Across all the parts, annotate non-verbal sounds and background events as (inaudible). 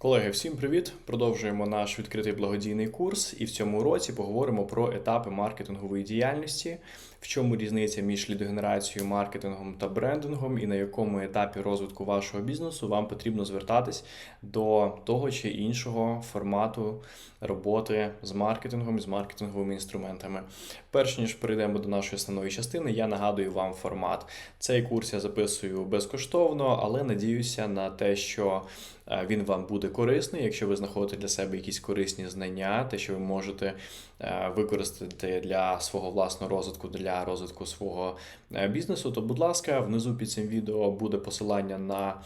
Колеги, всім привіт! Продовжуємо наш відкритий благодійний курс, і в цьому році поговоримо про етапи маркетингової діяльності, в чому різниця між лідогенерацією, маркетингом та брендингом, і на якому етапі розвитку вашого бізнесу вам потрібно звертатись до того чи іншого формату роботи з маркетингом і з маркетинговими інструментами. Перш ніж перейдемо до нашої основної частини, я нагадую вам формат. Цей курс я записую безкоштовно, але надіюся на те, що е, він вам буде корисний, якщо ви знаходите для себе якісь корисні знання, те, що ви можете використати для свого власного розвитку, для розвитку свого е, бізнесу, то, будь ласка, внизу під цим відео буде посилання на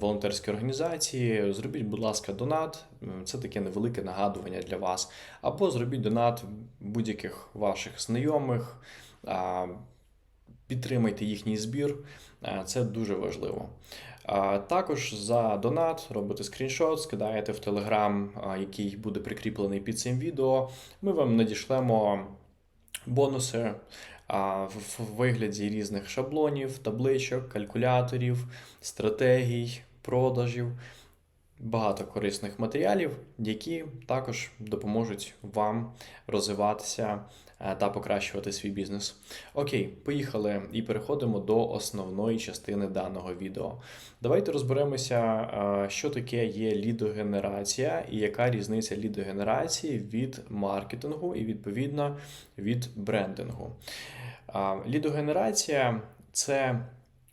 волонтерські організації. Зробіть, будь ласка, донат. Це таке невелике нагадування для вас. Або зробіть донат будь-яких ваших знайомих. Підтримайте їхній збір, Е, це дуже важливо. Також за донат робите скріншот, скидаєте в Телеграм, який буде прикріплений під цим відео. Ми вам надішлемо бонуси в вигляді різних шаблонів, табличок, калькуляторів, стратегій, продажів. Багато корисних матеріалів, які також допоможуть вам розвиватися та покращувати свій бізнес. Окей, поїхали і переходимо до основної частини даного відео. Давайте розберемося, е, що таке є лідогенерація і яка різниця лідогенерації від маркетингу і відповідно від брендингу. Лідогенерація це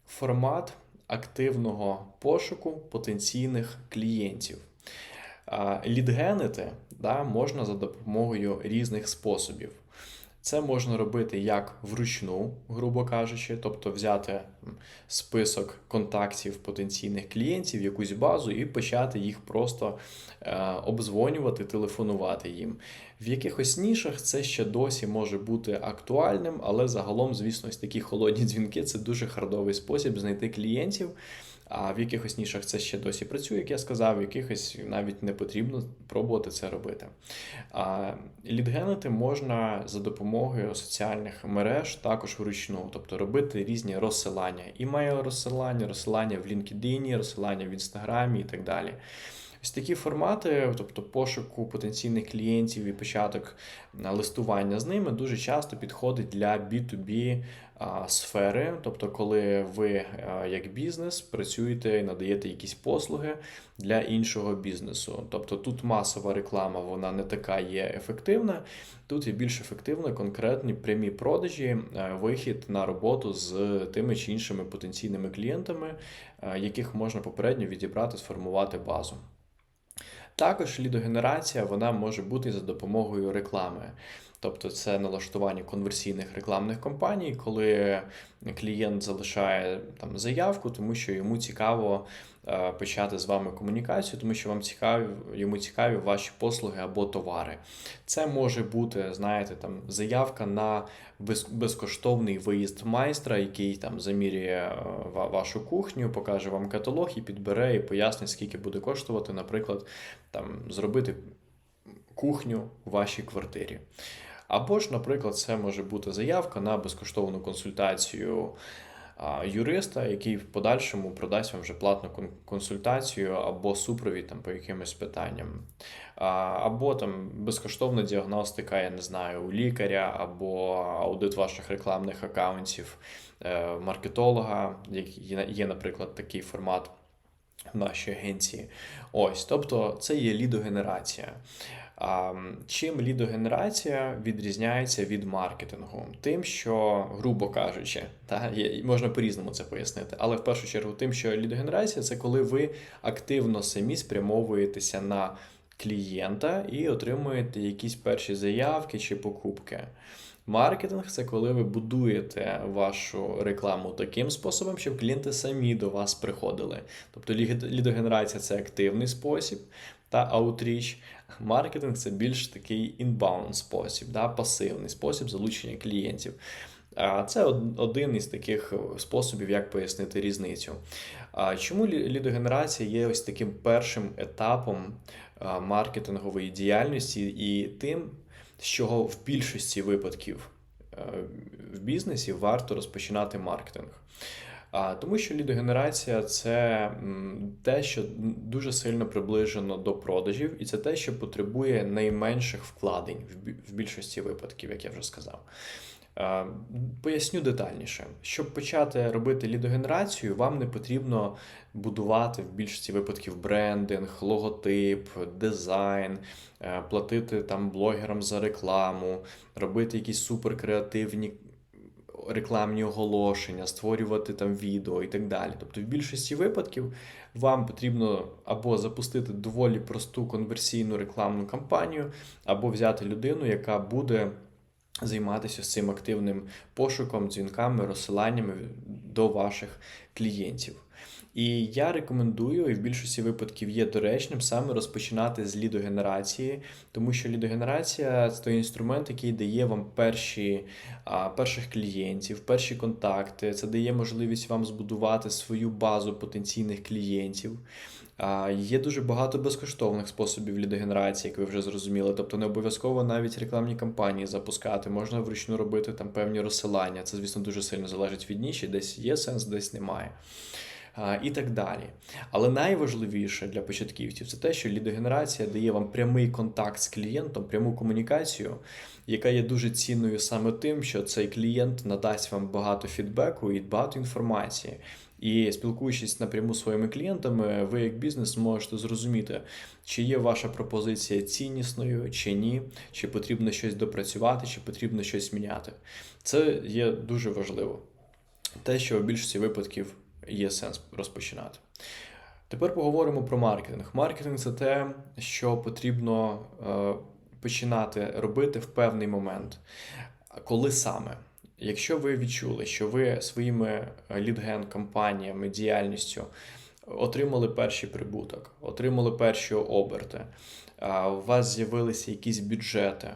формат активного пошуку потенційних клієнтів. Лідгенити да, можна за допомогою різних способів. Це можна робити як вручну, грубо кажучи, тобто взяти список контактів потенційних клієнтів, якусь базу і почати їх просто е, обдзвонювати, телефонувати їм. В якихось нішах це ще досі може бути актуальним, але загалом, звісно, ось такі холодні дзвінки це дуже хардовий спосіб знайти клієнтів. А в якихось нішах це ще досі працює, як я сказав, в якихось навіть не потрібно пробувати це робити. Лідгенити можна за допомогою соціальних мереж також вручну, тобто робити різні розсилання, імейл розсилання, розсилання в LinkedIn, розсилання в Інстаграмі і так далі. Ось такі формати, тобто пошуку потенційних клієнтів і початок листування з ними, дуже часто підходить для B2B а, сфери, тобто, коли ви як бізнес працюєте і надаєте якісь послуги для іншого бізнесу. Тобто тут масова реклама, вона не така є ефективна. Тут є більш ефективно конкретні прямі продажі, е, вихід на роботу з тими чи іншими потенційними клієнтами, е, яких можна попередньо відібрати, сформувати базу. Також лідогенерація вона може бути за допомогою реклами. Тобто це налаштування конверсійних рекламних кампаній, коли клієнт залишає там заявку, тому що йому цікаво е, почати з вами комунікацію, тому що вам цікаві, йому цікаві ваші послуги або товари. Це може бути, знаєте, там заявка на без, безкоштовний виїзд майстра, який там замірює е, вашу кухню, покаже вам каталог і підбере і пояснить, скільки буде коштувати, наприклад, там зробити кухню в вашій квартирі. Або ж, наприклад, це може бути заявка на безкоштовну консультацію юриста, який в подальшому продасть вам вже платну консультацію або супровід там по якимось питанням. Або там безкоштовна діагностика, я не знаю, у лікаря, або аудит ваших рекламних акаунтів, е, маркетолога, як є, є, наприклад, такий формат в нашій агенції. Ось, тобто це є лідогенерація. Чим лідогенерація відрізняється від маркетингу? Тим, що, грубо кажучи, та, можна по-різному це пояснити, але в першу чергу тим, що лідогенерація це коли ви активно самі спрямовуєтеся на клієнта і отримуєте якісь перші заявки чи покупки. Маркетинг це коли ви будуєте вашу рекламу таким способом, щоб клієнти самі до вас приходили. Тобто лідогенерація це активний спосіб та аутріч. Маркетинг це більш такий інбаунд спосіб, да, пасивний спосіб залучення клієнтів. Це один із таких способів, як пояснити різницю. Чому лідогенерація є ось таким першим етапом маркетингової діяльності і тим, чого в більшості випадків е, в бізнесі варто розпочинати маркетинг. Тому, що лідогенерація це те, що дуже сильно приближено до продажів, і це те, що потребує найменших вкладень в більшості випадків, як я вже сказав. Е, Поясню детальніше. Щоб почати робити лідогенерацію, вам не потрібно будувати в більшості випадків брендинг, логотип, дизайн, е, платити там блогерам за рекламу, робити якісь суперкреативні рекламні оголошення, створювати там відео і так далі. Тобто, в більшості випадків вам потрібно або запустити доволі просту конверсійну рекламну кампанію, або взяти людину, яка буде займатися цим активним пошуком, дзвінками, розсиланнями до ваших клієнтів. І я рекомендую, і в більшості випадків є доречним саме розпочинати з лідогенерації, тому що лідогенерація це той інструмент, який дає вам перші, перших клієнтів, перші контакти. Це дає можливість вам збудувати свою базу потенційних клієнтів. Є дуже багато безкоштовних способів лідогенерації, як ви вже зрозуміли. Тобто не обов'язково навіть рекламні кампанії запускати, можна вручну робити там певні розсилання. Це, звісно, дуже сильно залежить від ніші, десь є сенс, десь немає. І так далі. Але найважливіше для початківців це те, що лідогенерація дає вам прямий контакт з клієнтом, пряму комунікацію, яка є дуже цінною саме тим, що цей клієнт надасть вам багато фідбеку і багато інформації. І спілкуючись напряму з своїми клієнтами, ви як бізнес можете зрозуміти, чи є ваша пропозиція ціннісною, чи ні, чи потрібно щось допрацювати, чи потрібно щось міняти. Це є дуже важливо. Те, що в більшості випадків є сенс розпочинати. Тепер поговоримо про маркетинг. Маркетинг це те, що потрібно е, починати робити в певний момент. Коли саме? Якщо ви відчули, що ви своїми лідген компаніями, діяльністю отримали перший прибуток, отримали перші оберти, а у вас з'явилися якісь бюджети,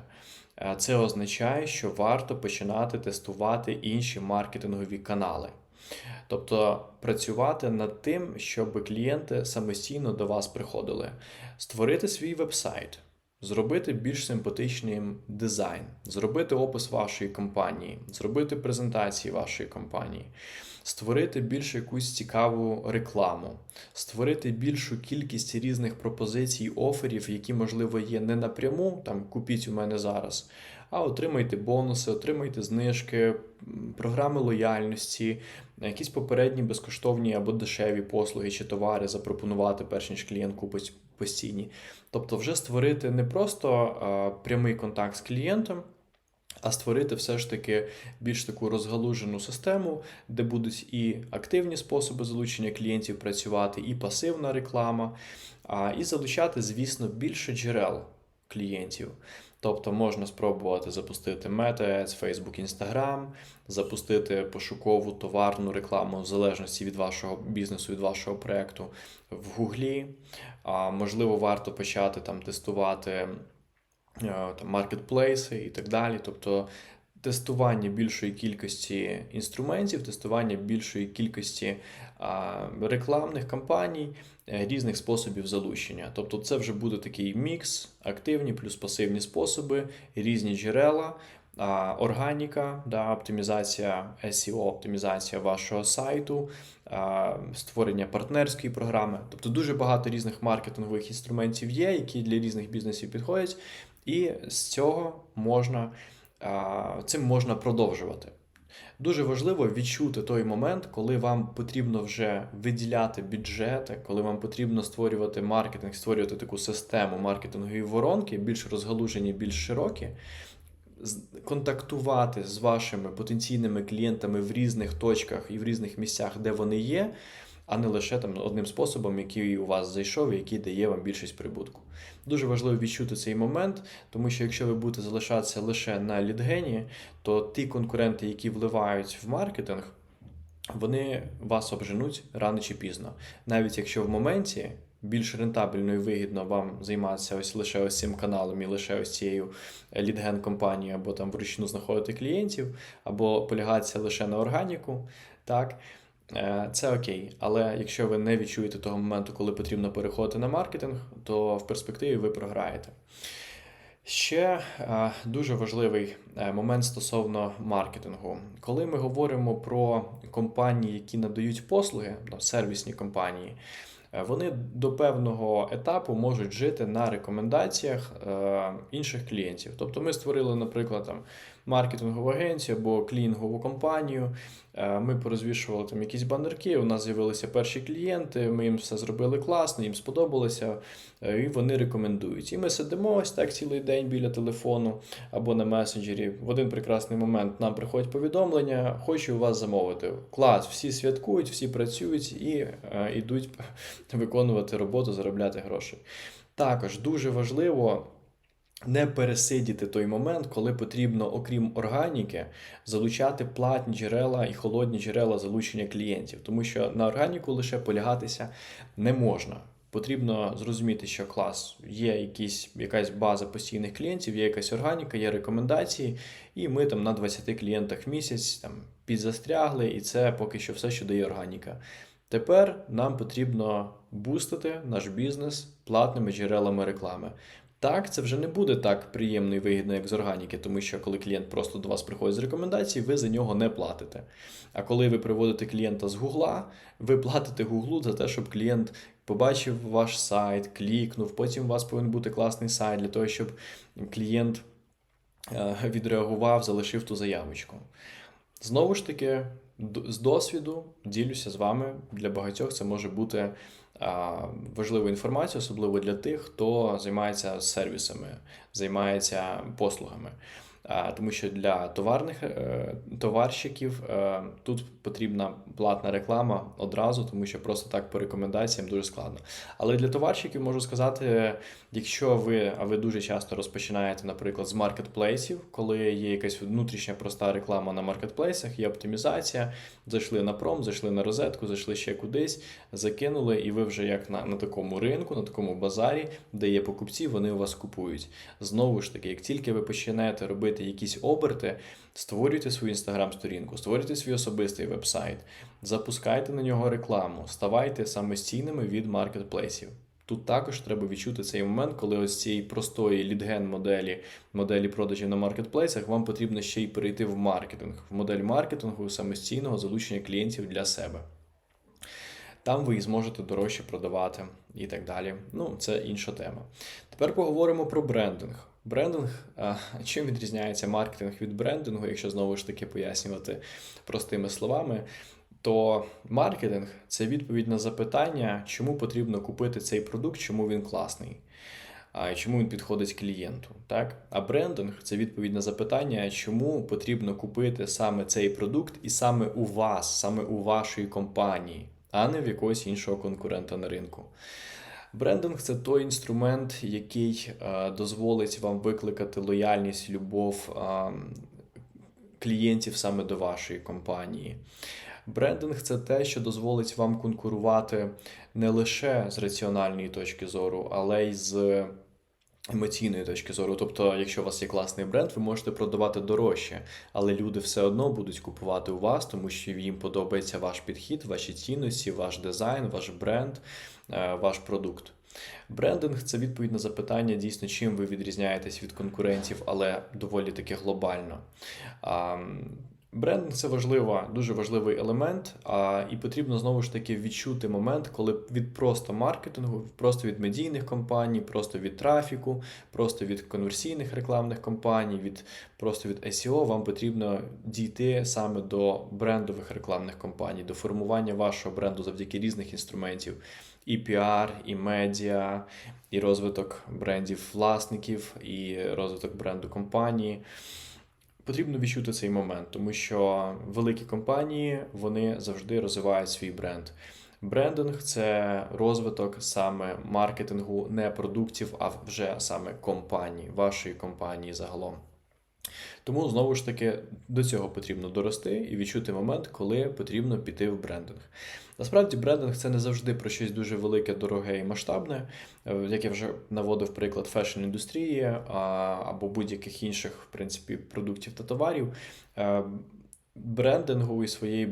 це означає, що варто починати тестувати інші маркетингові канали. Тобто працювати над тим, щоб клієнти самостійно до вас приходили, створити свій вебсайт, зробити більш симпатичним дизайн, зробити опис вашої компанії, зробити презентації вашої компанії, створити більш якусь цікаву рекламу, створити більшу кількість різних пропозицій, оферів, які, можливо, є не напряму, там купіть у мене зараз. А отримайте бонуси, отримайте знижки, програми лояльності, якісь попередні безкоштовні або дешеві послуги чи товари запропонувати, перш ніж клієнт купить постійні. Тобто, вже створити не просто прямий контакт з клієнтом. А створити все ж таки більш таку розгалужену систему, де будуть і активні способи залучення клієнтів працювати, і пасивна реклама, і залучати, звісно, більше джерел клієнтів. Тобто можна спробувати запустити Meta Ads, Facebook, Instagram, запустити пошукову товарну рекламу в залежності від вашого бізнесу, від вашого проєкту в Гуглі. Можливо, варто почати там тестувати е, там, маркетплейси і так далі. Тобто тестування більшої кількості інструментів, тестування більшої кількості рекламних кампаній, е, різних способів залучення. Тобто, це вже буде такий мікс, активні плюс пасивні способи, різні джерела. Органіка, да, оптимізація SEO, оптимізація вашого сайту, створення партнерської програми. Тобто дуже багато різних маркетингових інструментів є, які для різних бізнесів підходять, і з цього можна цим можна продовжувати. Дуже важливо відчути той момент, коли вам потрібно вже виділяти бюджети, коли вам потрібно створювати маркетинг, створювати таку систему маркетингової воронки, більш розгалужені, більш широкі, контактувати з вашими потенційними клієнтами в різних точках і в різних місцях, де вони є, а не лише там одним способом, який у вас зайшов і який дає вам більшість прибутку. Дуже важливо відчути цей момент, тому що якщо ви будете залишатися лише на лідгені, то ті конкуренти, які вливають в маркетинг, вони вас обженуть рано чи пізно. Навіть якщо в моменті більш рентабельно і вигідно вам займатися ось лише ось цим каналом і лише ось цією лідген компанією, або там вручну знаходити клієнтів, або полягатися лише на органіку, так. Е, Це окей, але якщо ви не відчуєте того моменту, коли потрібно переходити на маркетинг, то в перспективі ви програєте. Ще е, дуже важливий е, момент стосовно маркетингу. Коли ми говоримо про компанії, які надають послуги, ну, сервісні компанії, вони до певного етапу можуть жити на рекомендаціях інших клієнтів. Тобто ми створили, наприклад, там маркетингову агенцію або клінінгову компанію. Е, Ми порозвішували там якісь банерки. У нас з'явилися перші клієнти. Ми їм все зробили класно, їм сподобалося, е, і вони рекомендують. І ми сидимо ось так цілий день біля телефону або на месенджері. В один прекрасний момент нам приходять повідомлення, хочу у вас замовити. Клас, всі святкують, всі працюють і е, йдуть (laughs) виконувати роботу, заробляти гроші. Також дуже важливо. Не пересидіти той момент, коли потрібно, окрім органіки, залучати платні джерела і холодні джерела залучення клієнтів, тому що на органіку лише полягатися не можна. Потрібно зрозуміти, що клас є якісь, якась база постійних клієнтів, є якась органіка, є рекомендації, і ми там на 20 клієнтах в місяць там підзастрягли, і це поки що все, що дає органіка. Тепер нам потрібно бустити наш бізнес платними джерелами реклами. Так, це вже не буде так приємно і вигідно, як з органіки, тому що коли клієнт просто до вас приходить з рекомендацій, ви за нього не платите. А коли ви приводите клієнта з Гугла, ви платите Гуглу за те, щоб клієнт побачив ваш сайт, клікнув. Потім у вас повинен бути класний сайт для того, щоб клієнт е, відреагував, залишив ту заявочку. Знову ж таки, з досвіду ділюся з вами. Для багатьох це може бути важлива інформацією, особливо для тих, хто займається сервісами, займається послугами. Тому що для товарних е, товарщиків е, тут потрібна платна реклама одразу, тому що просто так по рекомендаціям дуже складно. Але для товарщиків можу сказати, якщо ви, а ви дуже часто розпочинаєте, наприклад, з маркетплейсів, коли є якась внутрішня проста реклама на маркетплейсах, є оптимізація, зайшли на пром, зайшли на розетку, зайшли ще кудись, закинули, і ви вже як на, на такому ринку, на такому базарі, де є покупці, вони у вас купують. Знову ж таки, як тільки ви починаєте робити якісь оберти, створюйте свою інстаграм-сторінку, створюйте свій особистий вебсайт, запускайте на нього рекламу, ставайте самостійними від маркетплейсів. Тут також треба відчути цей момент, коли ось цієї простої лідген моделі, моделі продажів на маркетплейсах, вам потрібно ще й перейти в маркетинг, в модель маркетингу самостійного залучення клієнтів для себе. Там ви і зможете дорожче продавати і так далі. Ну, це інша тема. Тепер поговоримо про брендинг. Брендинг, чим відрізняється маркетинг від брендингу, якщо знову ж таки пояснювати простими словами, то маркетинг це відповідь на запитання, чому потрібно купити цей продукт, чому він класний, чому він підходить клієнту. Так? А брендинг це відповідь на запитання, чому потрібно купити саме цей продукт і саме у вас, саме у вашої компанії, а не в якогось іншого конкурента на ринку. Брендинг це той інструмент, який е, дозволить вам викликати лояльність, любов е, клієнтів саме до вашої компанії. Брендинг це те, що дозволить вам конкурувати не лише з раціональної точки зору, але й з емоційної точки зору. Тобто, якщо у вас є класний бренд, ви можете продавати дорожче, але люди все одно будуть купувати у вас, тому що їм подобається ваш підхід, ваші цінності, ваш дизайн, ваш бренд, е, ваш продукт. Брендинг це відповідь на запитання, дійсно, чим ви відрізняєтесь від конкурентів, але доволі таки глобально. Брендинг це важлива, дуже важливий елемент, а, і потрібно знову ж таки відчути момент, коли від просто маркетингу, просто від медійних компаній, просто від трафіку, просто від конверсійних рекламних компаній, від просто від SEO, вам потрібно дійти саме до брендових рекламних компаній, до формування вашого бренду завдяки різних інструментів. І піар, і медіа, і розвиток брендів власників, і розвиток бренду компанії. Потрібно відчути цей момент, тому що великі компанії вони завжди розвивають свій бренд. Брендинг це розвиток саме маркетингу не продуктів, а вже саме компанії, вашої компанії загалом. Тому знову ж таки до цього потрібно дорости і відчути момент, коли потрібно піти в брендинг. Насправді, брендинг це не завжди про щось дуже велике, дороге і масштабне, Е, як я вже наводив приклад фешн-індустрії або будь-яких інших в принципі продуктів та товарів. Брендингу і своєї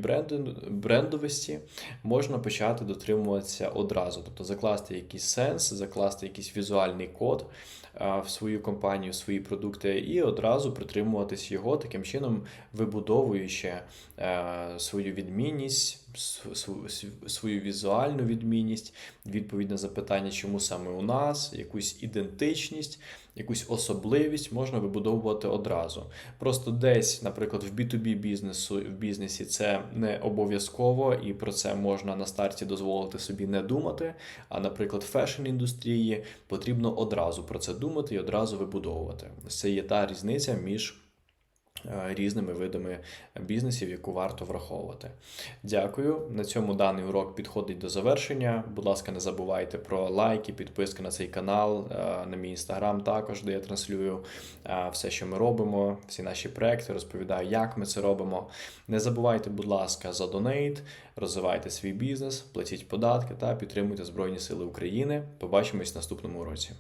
брендовості можна почати дотримуватися одразу, тобто закласти якийсь сенс, закласти якийсь візуальний код в свою компанію, в свої продукти, і одразу притримуватись його, таким чином вибудовуючи е, свою відмінність, свою візуальну відмінність, відповідь на запитання, чому саме у нас, якусь ідентичність, якусь особливість можна вибудовувати одразу. Просто десь, наприклад, в B2B бізнесу в бізнесі це не обов'язково, і про це можна на старті дозволити собі не думати. А, наприклад, в фешн-індустрії потрібно одразу про це думати і одразу вибудовувати. Це є та різниця між різними видами бізнесів, яку варто враховувати. Дякую. На цьому даний урок підходить до завершення. Будь ласка, не забувайте про лайки, підписки на цей канал, е, на мій інстаграм також, де я транслюю е, все, що ми робимо, всі наші проекти, розповідаю, як ми це робимо. Не забувайте, будь ласка, за донейт, розвивайте свій бізнес, платіть податки та підтримуйте Збройні Сили України. Побачимось в наступному уроці.